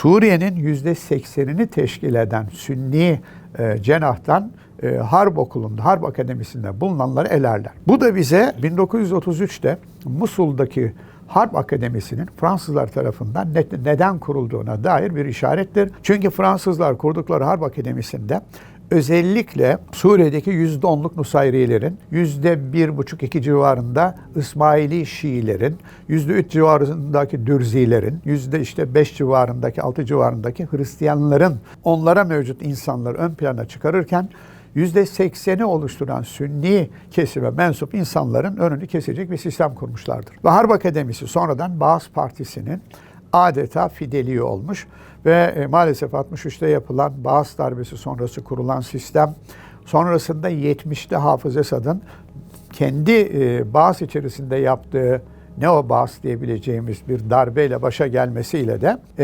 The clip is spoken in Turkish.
Suriye'nin yüzde seksenini teşkil eden Sünni e, cenahtan e, Harp Okulu'nda, Harp Akademisi'nde bulunanları elerler. Bu da bize 1933'te Musul'daki Harp Akademisi'nin Fransızlar tarafından ne- neden kurulduğuna dair bir işarettir. Çünkü Fransızlar kurdukları Harp Akademisi'nde özellikle Suriye'deki %10'luk Nusayrilerin, %1,5-2 civarında İsmaili Şiilerin, %3 civarındaki Dürzilerin, yüzde işte 5 civarındaki, 6 civarındaki Hristiyanların onlara mevcut insanları ön plana çıkarırken %80'i oluşturan Sünni kesime mensup insanların önünü kesecek bir sistem kurmuşlardır. Ve Harp Akademisi sonradan Baas Partisi'nin adeta fideliği olmuş ve e, maalesef 63'te yapılan Baas darbesi sonrası kurulan sistem sonrasında 70'te Hafız Esad'ın kendi e, Baas içerisinde yaptığı neo Baas diyebileceğimiz bir darbeyle başa gelmesiyle de e,